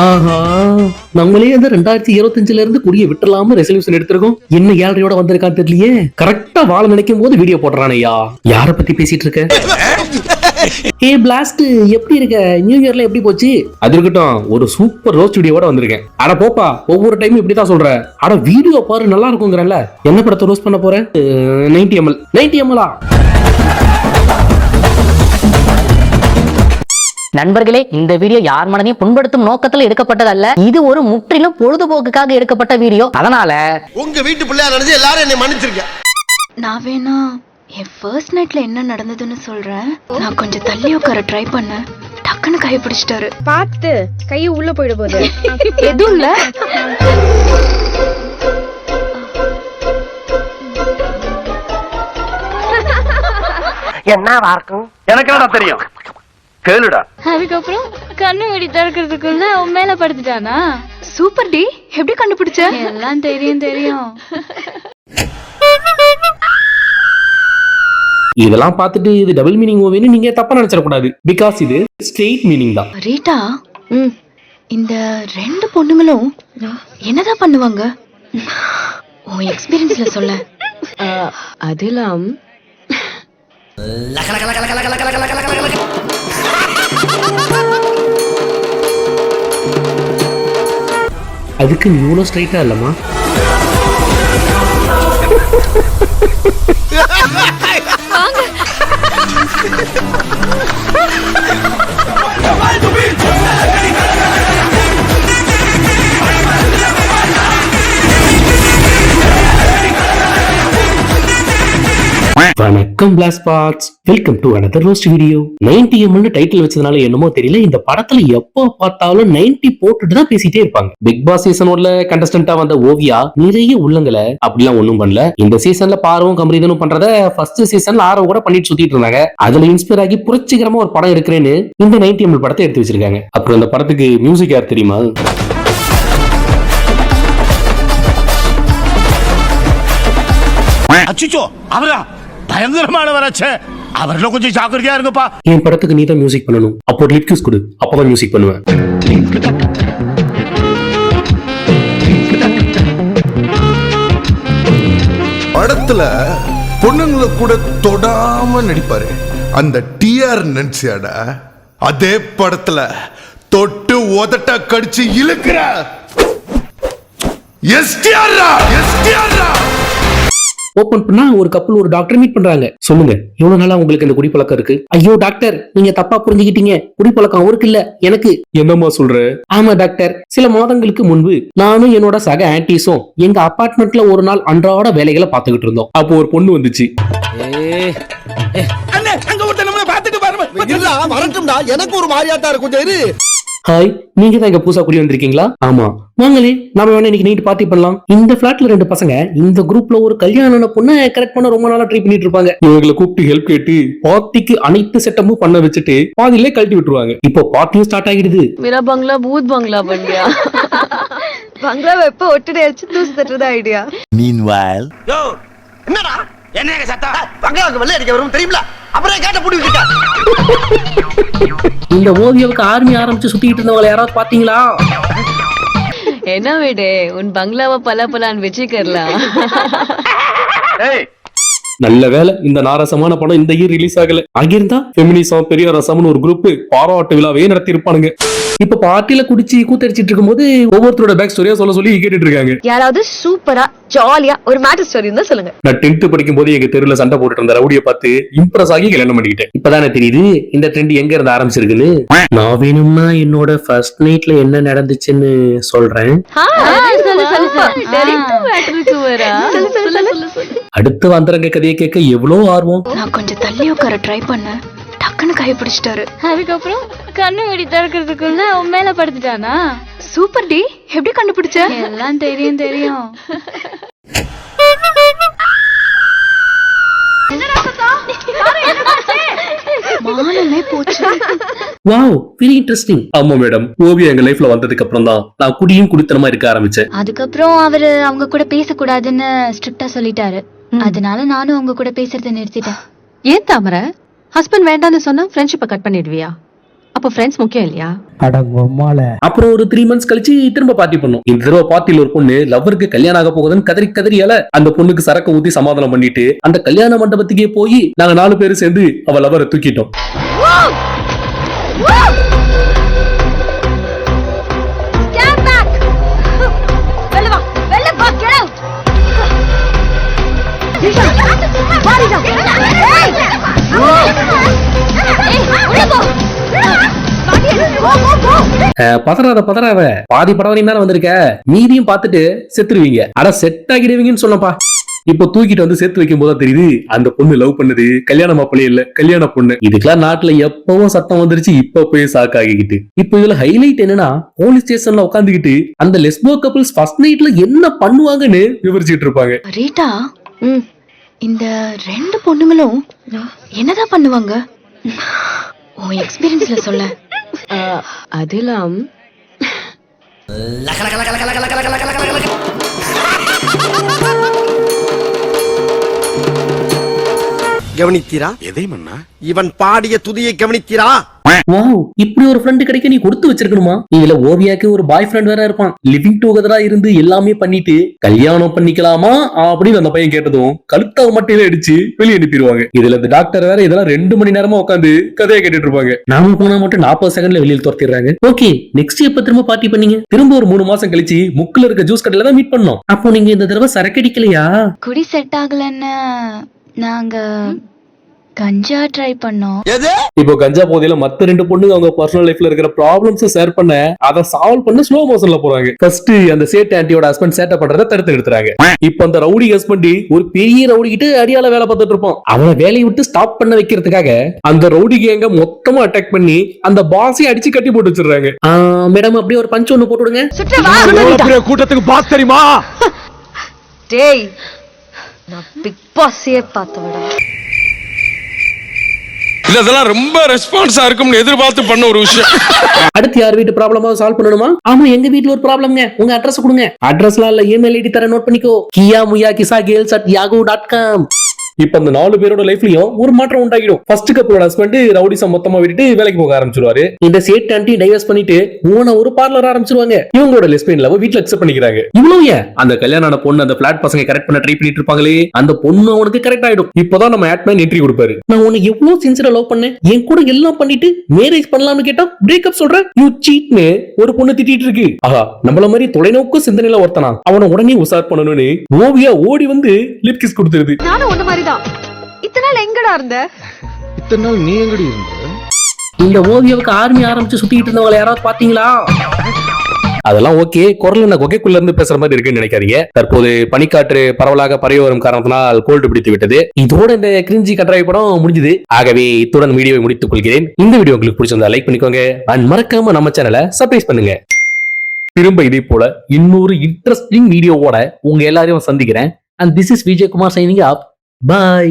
ஆஹா நம்மளே அந்த ரெண்டாயிரத்தி இருபத்தஞ்சுல இருந்து குடிய விட்டுலாம ரெசல்யூஷன் எடுத்திருக்கோம். என்ன ஏழரையோட வந்திருக்கான் தெரியலையே? கரெக்டா வாழ நினைக்கும் போது வீடியோ போடுறான் ஐயா. யார பத்தி பேசிட்டு இருக்க? ஏ பிளாஸ்ட் எப்படி இருக்க? நியூ இயர்ல எப்படி போச்சு? அது இருக்கட்டும் ஒரு சூப்பர் ரோஸ்ட் வீடியோட வந்திருக்கேன். அட போப்பா ஒவ்வொரு டைம் இப்படி தான் சொல்ற. அட வீடியோ பாரு நல்லா இருக்குங்கிறல்ல. என்ன படத்தை ரோஸ்ட் பண்ண போற? நைன்டி எம்எல் நைன்டி எம்எலா நண்பர்களே இந்த வீடியோ யார் மனதையும் புண்படுத்தும் நோக்கத்தில் எடுக்கப்பட்டதல்ல. இது ஒரு முற்றிலும் பொழுதுபோக்குக்காக எடுக்கப்பட்ட வீடியோ. அதனால உங்க வீட்டு பிள்ளையா நினைச்சு எல்லாரும் என்னை மன்னிச்சிருக்க நான் வேணா என் ஃபர்ஸ்ட் நைட்ல என்ன நடந்ததுன்னு சொல்றேன்? நான் கொஞ்சம் தள்ளி உட்கார ட்ரை பண்ணேன். டக்குன்னு கை பிடிச்சிட்டாரு. பார்த்து கை உள்ள போயிட போகுது. எதுவும் இல்ல. எனக்கு என்னடா தெரியும்? கேளுடா அதுக்கப்புறம் கண்ணு மூடி திறக்கிறதுக்குள்ள உன் மேல படுத்துட்டானா சூப்பர் டி எப்படி கண்டுபிடிச்ச எல்லாம் தெரியும் தெரியும் இதெல்லாம் பார்த்துட்டு இது டபுள் மீனிங் மூவின்னு நீங்க தப்பா நினைச்சிடக்கூடாது பிகாஸ் இது ஸ்ட்ரெயிட் மீனிங் தான் ரீட்டா ம் இந்த ரெண்டு பொண்ணுங்களும் என்னதான் பண்ணுவாங்க உன் எக்ஸ்பீரியன்ஸ்ல சொல்ல அதெல்லாம் அதுக்கு நீ இவ்வளோ ஸ்ட்ரைட்டாக இல்லைம்மா. வணக்கம் பிளாஸ் parts welcome to another roast video ninety எம்னு title வச்சதுனால என்னமோ தெரியல இந்த படத்துல எப்போ பார்த்தாலும் 90 போட்டுட்டு தான் பேசிட்டே இருப்பாங்க. பிக் பாஸ் சீசன் ஒன்ல கண்டஸ்டன்டா வந்த ஓவியா நிறைய உள்ளங்களை அப்படிலாம் ஒண்ணும் பண்ணல. இந்த சீசன்ல பார்வும் கம்பரிதனும் பண்றத ஃபர்ஸ்ட் சீசன்ல ஆரவ கூட பண்ணிட்டு சுத்திட்டு இருந்தாங்க. அதுல இன்ஸ்பயர் ஆகி புரட்சிகரமா ஒரு படம் எடுக்கிறேன்னு இந்த 90 எம்எல் படத்தை எடுத்து வச்சிருக்காங்க. அப்புறம் இந்த படத்துக்கு மியூசிக் யார் தெரியுமா? அச்சுச்சோ அவரா? பயங்கரமானவராச்சே அவர்ல கொஞ்சம் ஜாக்கிரதையா இருங்கப்பா. என் படத்துக்கு நீ தான் மியூசிக் பண்ணணும். அப்போ லிப் கிஸ் கொடு. அப்பதான் மியூசிக் பண்ணுவேன். படத்துல பொண்ணுங்களை கூட தொடாம நடிப்பாரு. அந்த டிஆர் நடிச்சியாடா அதே படத்துல தொட்டு உதட்ட கடிச்சு இழுக்கிற. எஸ்டிஆர்ரா எஸ்டிஆர்ரா ஓபன் பண்ணா ஒரு கப்பல் ஒரு டாக்டர் மீட் பண்றாங்க. சொல்லுங்க எவ்வளவு நாளா உங்களுக்கு இந்த குடிப்பழக்கம் இருக்கு? ஐயோ டாக்டர் நீங்க தப்பா புரிஞ்சுக்கிட்டீங்க. குடிப்பழக்கம் அவருக்கு இல்ல எனக்கு. என்னம்மா சொல்ற? ஆமா டாக்டர் சில மாதங்களுக்கு முன்பு நானும் என்னோட சக ஆன்டிஸும் எங்க அபார்ட்மெண்ட்ல ஒரு நாள் அன்றாட வேலைகளை பார்த்துக்கிட்டு இருந்தோம். அப்போ ஒரு பொண்ணு வந்துச்சு. எனக்கு ஒரு மாதிரியாத்தா இருக்கும் இரு ஹாய் நீங்க தான் இங்க பூசா குடி வந்திருக்கீங்களா? ஆமா. வாங்களே நாம வேணா இன்னைக்கு நைட் பார்ட்டி பண்ணலாம். இந்த பிளாட்ல ரெண்டு பசங்க இந்த குரூப்ல ஒரு கல்யாணம் பொண்ணு கரெக்ட் பண்ண ரொம்ப நாளா ட்ரை பண்ணிட்டு இருப்பாங்க. இவங்களை கூப்பிட்டு ஹெல்ப் கேட்டு பார்ட்டிக்கு அனைத்து செட்டமும் பண்ண வச்சுட்டு பாதியிலே கழட்டி விட்டுருவாங்க. இப்போ பார்ட்டியும் ஸ்டார்ட் ஆகிடுது. மீரா பங்களா பூத் பங்களா பண்ணியா பங்களாவை எப்ப ஒட்டடை அடிச்சு தூசு தட்டுறது ஐடியா மீன்வைல் என்னடா? என்ன சத்தம்? பங்களாவுக்கு வெள்ளை அடிக்க வரும் தெரியுமா அப்புறம் கேட்ட இந்த ஓவியாவுக்கு ஆர்மி ஆரம்பிச்சு சுத்திட்டு இருந்தவங்க யாராவது பாத்தீங்களா என்ன வீடு உன் பங்களாவை பல பலான் வச்சுக்கறலாம். ஏய் நல்ல வேலை இந்த நாரசமான படம் இந்த இயர் ரிலீஸ் ஆகல. அங்கிருந்தா ஃபெமினிசம் பெரிய ரசம்னு ஒரு குரூப் பாராட்டு விழாவே நடத்தி இருப்பானுங்க இப்ப பார்ட்டில குடிச்சு கூத்தடிச்சிட்டு இருக்கும்போது ஒவ்வொருத்தரோட பேக் ஸ்டோரியா சொல்ல சொல்லி கேட்டுட்டு இருக்காங்க. யாராவது சூப்பரா ஜாலியா ஒரு மேட்டர் ஸ்டோரி இருந்தா சொல்லுங்க. நான் டென்த் படிக்கும் போது எங்க தெருல சண்டை போட்டுட்டு இருந்த ரவுடிய பார்த்து இம்ப்ரெஸ் ஆகி கல்யாணம் பண்ணிக்கிட்டேன். இப்பதானே தெரியுது இந்த ட்ரெண்ட் எங்க இருந்து ஆரம்பிச்சிருக்குன்னு? நான் வேணும்னா என்னோட ஃபர்ஸ்ட் நைட்ல என்ன நடந்துச்சுன்னு சொல்றேன் சொல்லு சொல்லு மேட்டருக்கு வரா சொல்லு சொல்லு சொல்லு சொல்லு அடுத்து வந்தரங்க கதையை கேட்க எவ்வளவு ஆர்வம்? நான் கொஞ்சம் தள்ளி உட்கார ட்ரை பண்ணேன். டக்குன்னு கை பிடிச்சிட்டாரு. அதுக்கப்புறம் கண்ணு மூடி திறக்கிறதுக்குள்ள உன் மேல படுத்துட்டானா? Super D. எப்படி கண்டுபிடிச்ச? எல்லாம் தெரியும் தெரியும். வாவ் வெரி இன்ட்ரெஸ்டிங் ஆமா மேடம் ஓவியா எங்க லைஃப்ல வந்ததுக்கு அப்புறம் தான் நான் குடியும் குடித்தனமா இருக்க ஆரம்பிச்சேன். அதுக்கப்புறம் அவரு அவங்க கூட பேசக்கூடாதுன்னு ஸ்ட்ரிக்டா சொல்லிட்டாரு. அதனால நானும் அவங்க கூட பேசுறதை நிறுத்திட்டேன். ஏன் தாமரை? ஹஸ்பண்ட் வேண்டாம்னு சொன்னா ஃப்ரெண்ட்ஷிப்பை கட் பண்ணிடுவியா? அப்ப ஃப்ரெண்ட்ஸ் முக்கியம் இல்லையா? அப்புறம் ஒரு த்ரீ மந்த்ஸ் கழிச்சு திரும்ப பார்ட்டி பண்ணும். இந்த தடவை பார்ட்டில ஒரு பொண்ணு லவருக்கு கல்யாணம் ஆக போகுதுன்னு கதறி கதறியால அந்த பொண்ணுக்கு சரக்கு ஊத்தி சமாதானம் பண்ணிட்டு அந்த கல்யாண மண்டபத்துக்கே போய் நாங்க நாலு பேரும் சேர்ந்து அவ லவரை தூக்கிட்டோம். பதறாத பதறாத. பாதி படம் வரையும் தானே வந்திருக்க. மீதியும் பார்த்துட்டு செத்துருவீங்க. அட செட் ஆகிடுவீங்கன்னு சொன்னப்பா இப்ப தூக்கிட்டு வந்து சேர்த்து வைக்கும் போதா தெரியுது அந்த பொண்ணு லவ் பண்ணது. கல்யாண மாப்பிள்ளை இல்ல கல்யாண பொண்ணு. இதுக்கெல்லாம் நாட்டுல எப்பவும் சத்தம் வந்துருச்சு இப்ப போய் சாக்கு ஆகிக்கிட்டு. இப்ப இதுல ஹைலைட் என்னன்னா போலீஸ் ஸ்டேஷன்ல உட்காந்துக்கிட்டு அந்த லெஸ்போ கப்பிள்ஸ் ஃபர்ஸ்ட் நைட்ல என்ன பண்ணுவாங்கன்னு விவரிச்சிட்டு இருப்பாங்க. ரீட்டா இந்த ரெண்டு பொண்ணுங்களும் என்னதான் பண்ணுவாங்க? உன் எக்ஸ்பீரியன்ஸ்ல சொல்ல அஹ், அதெல்லாம் கவனித்தீரா? எதை மன்னா? இவன் பாடிய துதியை கவனித்தீரா? வாவ் இப்படி ஒரு ஃப்ரெண்ட் கிடைக்க நீ கொடுத்து வச்சிருக்கணுமா? இதுல ஓவியாக்கு ஒரு பாய் ஃப்ரெண்ட் வேற இருப்பான். லிவிங் டுகெதரா இருந்து எல்லாமே பண்ணிட்டு கல்யாணம் பண்ணிக்கலாமா? அப்படின்னு அந்த பையன் கேட்டதும் கழுத்தாவ மட்டும் அடிச்சு வெளியே அனுப்பிடுவாங்க. இதுல இந்த டாக்டர் வேற இதெல்லாம் ரெண்டு மணி நேரமா உட்காந்து கதையை கேட்டுட்டு இருப்பாங்க. நாம போனா மட்டும் நாற்பது செகண்ட்ல வெளியில் துரத்திடுறாங்க. ஓகே நெக்ஸ்ட் எப்ப திரும்ப பார்ட்டி பண்ணீங்க? திரும்ப ஒரு மூணு மாசம் கழிச்சு முக்குல இருக்க ஜூஸ் கடையில தான் மீட் பண்ணோம். அப்போ நீங்க இந்த தடவை சரக்கு அடிக்கலையா குடி செட் ஆகலன்னு நாங்க கஞ்சா ட்ரை பண்ணோம். எது? இப்போ கஞ்சா போதையில மத்த ரெண்டு பொண்ணுங்க அவங்க பர்சனல் லைஃப்ல இருக்கிற ப்ராப்ளம்ஸ் ஷேர் பண்ண அதை சால்வ் பண்ண ஸ்லோ மோஷன்ல போறாங்க. ஃபர்ஸ்ட் அந்த சேட் ஆன்ட்டியோட ஹஸ்பண்ட் சேட்டை பண்றத தடுத்து நிறுத்துறாங்க. இப்போ அந்த ரவுடி ஹஸ்பண்ட் ஒரு பெரிய ரவுடி கிட்ட அடியால வேலை பார்த்துட்டு இருப்போம் அவனை வேலையை விட்டு ஸ்டாப் பண்ண வைக்கிறதுக்காக அந்த ரவுடி கேங்க மொத்தமா அட்டாக் பண்ணி அந்த பாஸையும் அடிச்சு கட்டி போட்டு வச்சிடுறாங்க. மேடம் அப்படியே ஒரு பஞ்ச் ஒண்ணு போட்டுடுங்க சுற்ற வா கூட்டத்துக்கு பாஸ் தெரியுமா? டேய் நான் பிக் பாஸே பார்த்தவடா. இல்ல இதெல்லாம் ரொம்ப ரெஸ்பான்ஸா இருக்கும்னு எதிர்பார்த்து பண்ண ஒரு விஷயம். அடுத்து யார் வீட்டு ப்ராப்ளமா சால்வ் பண்ணணுமா? ஆமா எங்க வீட்ல ஒரு ப்ராப்ளம்ங்க உங்க அட்ரஸ் கொடுங்க. அட்ரஸ்லாம் இல்ல இமெயில் ஐடி தர நோட் பண்ணிக்கோ. கியா முயா கிசா கேல்ஸ் அட் யாகோ டாட் காம் இப்ப அந்த நாலு பேரோட லைஃப்லயும் ஒரு மாற்றம் உண்டாகிடும். ஃபர்ஸ்ட் கப்பலோட ஹஸ்பண்ட் ரவுடிசம் மொத்தமா விட்டுட்டு வேலைக்கு போக ஆரம்பிச்சிருவாரு. இந்த சேட் ஆண்டி டைவர்ஸ் பண்ணிட்டு ஓன ஒரு பார்லர் ஆரம்பிச்சிருவாங்க. இவங்களோட லெஸ்பியன் லவ் வீட்டுல அக்செப்ட் பண்ணிக்கிறாங்க. இவ்வளவு ஏன்? அந்த கல்யாண பொண்ணு அந்த பிளாட் பசங்க கரெக்ட் பண்ண ட்ரை பண்ணிட்டு இருப்பாங்களே? அந்த பொண்ணு அவனுக்கு கரெக்ட் ஆயிடும். இப்பதான் நம்ம ஆட்மேன் என்ட்ரி கொடுப்பாரு. நான் உன்னை எவ்வளவு சின்சியரா லவ் பண்ணேன். என் கூட எல்லாம் பண்ணிட்டு மேரேஜ் பண்ணலாம்னு கேட்டா பிரேக்அப் சொல்ற யூ சீட்னு ஒரு பொண்ணு திட்டிட்டு இருக்கு. ஆஹா நம்மள மாதிரி தொலைநோக்கு சிந்தனையில ஒருத்தனா? அவனை உடனே உசார் பண்ணணும்னு ஓவியா ஓடி வந்து லிப் கிஸ் கொடுத்துருது. நானும் ஒண்ணு மாதிரிதான் இத்தனை நாள் எங்கடா இருந்த? இத்தனை நாள் நீ எங்கடி இருந்த? இந்த ஓவியாவுக்கு ஆர்மி ஆரம்பிச்சு சுத்திட்டு இருந்தவங்க யாராவது பாத்தீங்களா அதெல்லாம் ஓகே. குரல் என்ன கொகைக்குள்ள இருந்து பேசுற மாதிரி இருக்குன்னு நினைக்காதீங்க. தற்போது பனிக்காற்று பரவலாக பரவி வரும் காரணத்தினால் கோல்டு பிடித்து விட்டது. இதோட இந்த கிரிஞ்சி கட்டுரை படம் முடிஞ்சது. ஆகவே இத்துடன் வீடியோவை முடித்துக் கொள்கிறேன். இந்த வீடியோ உங்களுக்கு பிடிச்சிருந்தா லைக் பண்ணிக்கோங்க. அண்ட் மறக்காம நம்ம சேனலை சர்ப்ரைஸ் பண்ணுங்க. திரும்ப இதே போல இன்னொரு இன்ட்ரெஸ்டிங் வீடியோவோட உங்க எல்லாரையும் சந்திக்கிறேன். And this is Vijayakumar signing up bye